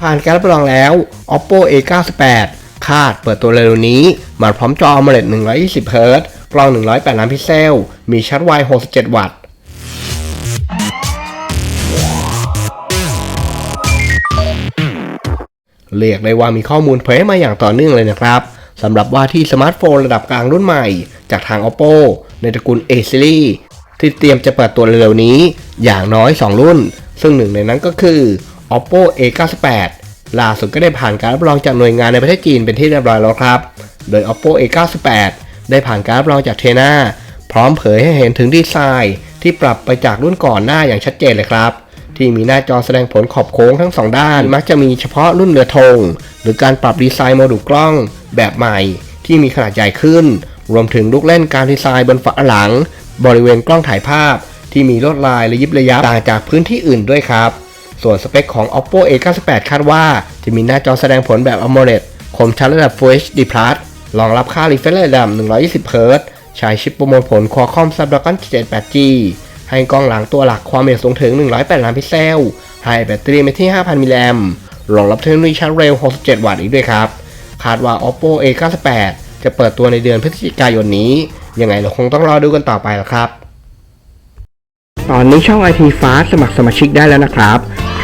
ผ่านการรับรองแล้ว oppo a 9 8 คาดเปิดตัวเร็วนี้ มาพร้อมจอ AMOLED 120 Hz กล้อง 108 ล้านพิกเซล มีชาร์จไว 67 วัตต์เรียกได้ว่ามีข้อมูลเผยมาอย่างต่อเนื่องเลยนะครับสำหรับว่าที่สมาร์ทโฟนระดับกลางรุ่นใหม่ จากทาง oppo ในตระกูล A series ที่เตรียมจะเปิดตัวเร็วนี้อย่างน้อย 2 รุ่น ซึ่งหนึ่งในนั้นก็คือ oppo a 9 8 ล่าสุดก็ได้ผ่านการรับรองจากหน่วยงานในประเทศจีนเป็นที่เรียบร้อยแล้วครับ โดย oppo a 9 8 ได้ผ่านการรับรองจากเทนาพร้อมเผยให้เห็นถึงดีไซน์ ที่ปรับไปจากรุ่นก่อนหน้าอย่างชัดเจนเลยครับ ที่มีหน้าจอแสดงผลขอบโค้งทั้งสองด้าน มักจะมีเฉพาะรุ่นเรือธงหรือการปรับดีไซน์โมดูลกล้องแบบใหม่ ที่มีขนาดใหญ่ขึ้น รวมถึงลูกเล่นการดีไซน์บนฝาหลัง บริเวณกล้องถ่ายภาพ ที่มีลวดลายระยิบระยับต่างจากพื้นที่อื่นด้วยครับ ส่วนสเปคของ oppo a 9 8 คาดว่า จะมีหน้าจอแสดงผลแบบ AMOLED คมชัดระดับ Full HD Plus รองรับค่า refresh rate ระดับ 120 Hz ใช้ชิปประมวลผล Qualcomm Snapdragon 78G ให้กล้องหลังตัวหลักความเร็วสูงถึง 108 ล้านพิกเซล ให้แบตเตอรี่ไปที่ 5,000 มิลลิแอมป์รองรับเทคโนโลยีชาร์จเร็ว 67 วัตต์อีกด้วยครับ คาดว่า oppo a 9 8 จะเปิดตัวในเดือนพฤศจิกายนนี้ ยังไงเราคงต้องรอดูกันต่อไปและครับ ตอนนี้ช่อง IT Fast สมัครสมาชิกได้แล้วนะครับ